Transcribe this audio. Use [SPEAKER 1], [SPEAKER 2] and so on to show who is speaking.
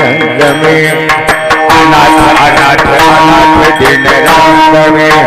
[SPEAKER 1] रंग में अनाथ अनाथ अनाथ दिन रंग